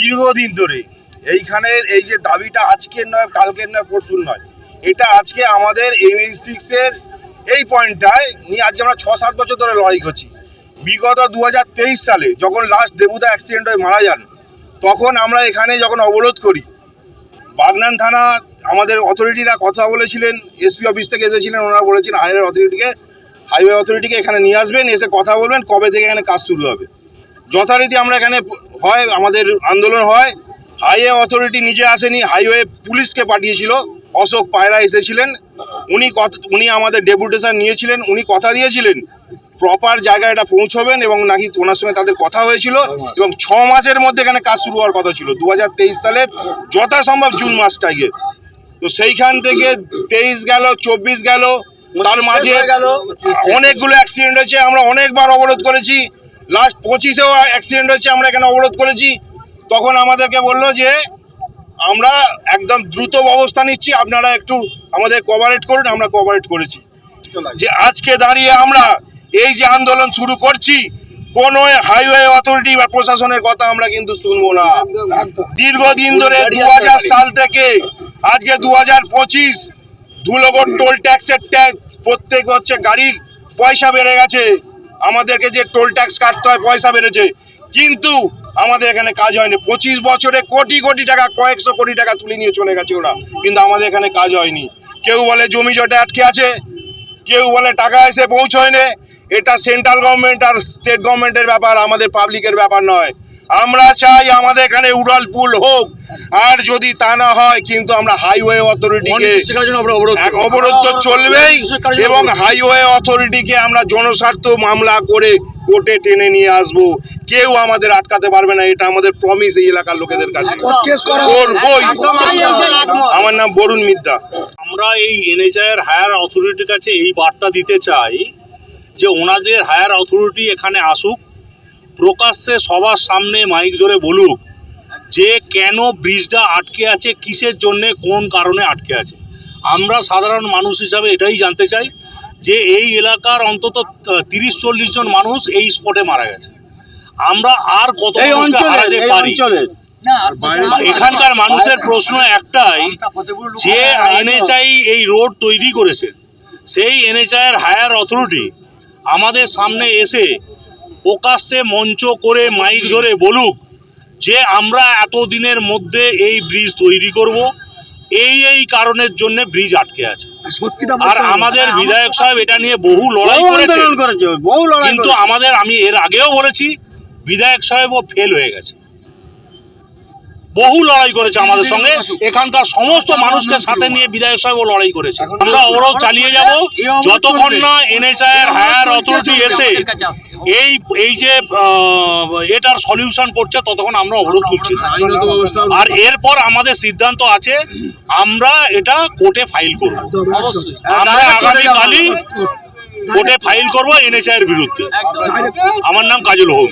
দীর্ঘদিন ধরে। এইখানের এই যে দাবিটা আজকের নয়, কালকের নয়, পরশুর নয়, এটা আজকে আমাদের এনএইচ সিক্সের এই পয়েন্টটায় নিয়ে আজকে আমরা ছ সাত বছর ধরে লড়াই করছি। বিগত দু হাজার তেইশ সালে যখন লাস্ট দেবুদা অ্যাক্সিডেন্ট হয়ে মারা যান, তখন আমরা এখানে যখন অবরোধ করি, বাগনান থানা আমাদের অথরিটিরা কথা বলেছিলেন এসপি অফিস থেকে এসেছিলেন, ওনারা বলেছেন হাইওয়ে অথরিটিকে হাইওয়ে অথরিটিকে এখানে নিয়ে আসবেন, এসে কথা বলবেন, কবে থেকে এখানে কাজ শুরু হবে। যথারীতি আমরা এখানে হয় আমাদের আন্দোলন হয়। হাইওয়ে অথরিটি নিজে আসেনি হাইওয়ে পুলিশকে পাঠিয়েছিল। অশোক পায়রা এসেছিলেন। উনি কথা উনি আমাদের ডেপুটেশন নিয়েছিলেন উনি কথা দিয়েছিলেন। প্রপার জায়গায় এটা পৌঁছবেন এবং নাকি ওনার সঙ্গে তাদের কথা হয়েছিল এবং ছ মাসের মধ্যে এখানে কাজ শুরু হওয়ার কথা ছিল। দু হাজার তেইশ সালের যথাসম্ভব জুন মাসটাকে তো সেইখান থেকে তেইশ গেল চব্বিশ গেল তার মাঝে অনেকগুলো অ্যাক্সিডেন্ট হয়েছে আমরা অনেকবার অবরোধ করেছি। লাস্ট পঁচিশেও অ্যাক্সিডেন্ট হয়েছে, আমরা এখানে অবরোধ করেছি? তখন আমাদেরকে বলল যে, আমরা একদম দ্রুত ব্যবস্থা নিচ্ছি, আপনারা একটু আমাদের কোঅপারেট করুন, আমরা কোঅপারেট করেছি। যে আজকে দাঁড়িয়ে আমরা এই যে আন্দোলন শুরু করছি, কোন হাইওয়ে অথরিটি বা প্রশাসনের কথা আমরা কিন্তু শুনব না। দীর্ঘদিন ধরে দু হাজার সাল থেকে, আজকে দু হাজার পঁচিশ, ধুলোগড় টোল ট্যাক্সের ট্যাক্স প্রত্যেক হচ্ছে গাড়ির পয়সা বেড়ে গেছে। আমাদেরকে যে টোল ট্যাক্স কাটতে হয়, পয়সা বেড়েছে, কিন্তু আমাদের এখানে কাজ হয়নি। পঁচিশ বছরে কোটি কোটি টাকা, কয়েকশো কোটি টাকা তুলে নিয়ে চলে গেছে ওরা, কিন্তু আমাদের এখানে কাজ হয়নি। কেউ বলে জমি জটে আটকে আছে, কেউ বলে টাকা এসে পৌঁছয় না এটা সেন্ট্রাল গভর্নমেন্ট আর স্টেট গভর্নমেন্টের ব্যাপার, আমাদের পাবলিকের ব্যাপার নয়। আমরা চাই আমাদের এখানে উড়াল পুল হোক। আর যদি তা না হয় কিন্তু আমরা হাইওয়ে অথরিটিকে এক অবরোধ তো চলবেই এবং হাইওয়ে অথরিটিকে আমরা জনস্বার্থ মামলা করে কোর্টে টেনে নিয়ে আসব। কেউ আমাদের আটকাতে পারবে না এটা আমাদের প্রমিস এই এলাকার লোকেদের কাছে। করবই আমার নাম বরুণ মিদ্যা আমরা এই এনএচআইয়ের হায়ার অথরিটির কাছে এই বার্তা দিতে চাই যে ওনাদের হায়ার অথরিটি এখানে আসুক। প্রকাশ্যে সবার সামনে মাইক ধরে বলুক যে কেন ব্রিজটা আটকে আছে কিসের জন্যে কোন কারণে আটকে আছে। আমরা সাধারণ মানুষ হিসাবে এটাই জানতে চাই যে এই এলাকার অন্তত তিরিশ চল্লিশ জন মানুষ এই স্পটে মারা গেছে। আমরা আর কত হারাতে পারি? এখানকার মানুষের প্রশ্ন একটাই যে এনএচআই এই রোড তৈরি করেছে। সেই এনএচআই এর হায়ার অথরিটি আমাদের সামনে এসে প্রকাশ্যে মঞ্চ করে মাইক ধরে বলুক যে আমরা এতদিনের মধ্যে এই ব্রিজ তৈরি করব এই এই কারণের জন্য ব্রিজ আটকে আছে। আর আমাদের বিধায়ক সাহেব এটা নিয়ে বহু লড়াই করেছে। কিন্তু আমাদের আমি এর আগেও বলেছি বিধায়ক সাহেব ও ফেল হয়ে গেছে। বহু লড়াই করেছে আমাদের সঙ্গে। এখানকার সমস্ত মানুষকে সাথে নিয়ে বিধায়ক সাহেবও লড়াই করেছে। আমরা অবরোধ চালিয়ে যাব। যতক্ষণ না এনএসআই এর হায়ার অথরিটি এসে এই এই যে এটার সলিউশন করছে ততক্ষণ আমরা অবরোধ করছি। আর এরপর আমাদের সিদ্ধান্ত আছে আমরা এটা কোর্টে ফাইল করব। আমরা আগামীকালই কোর্টে ফাইল করব এনএসআই এর বিরুদ্ধে। আমার নাম কাজল হোম।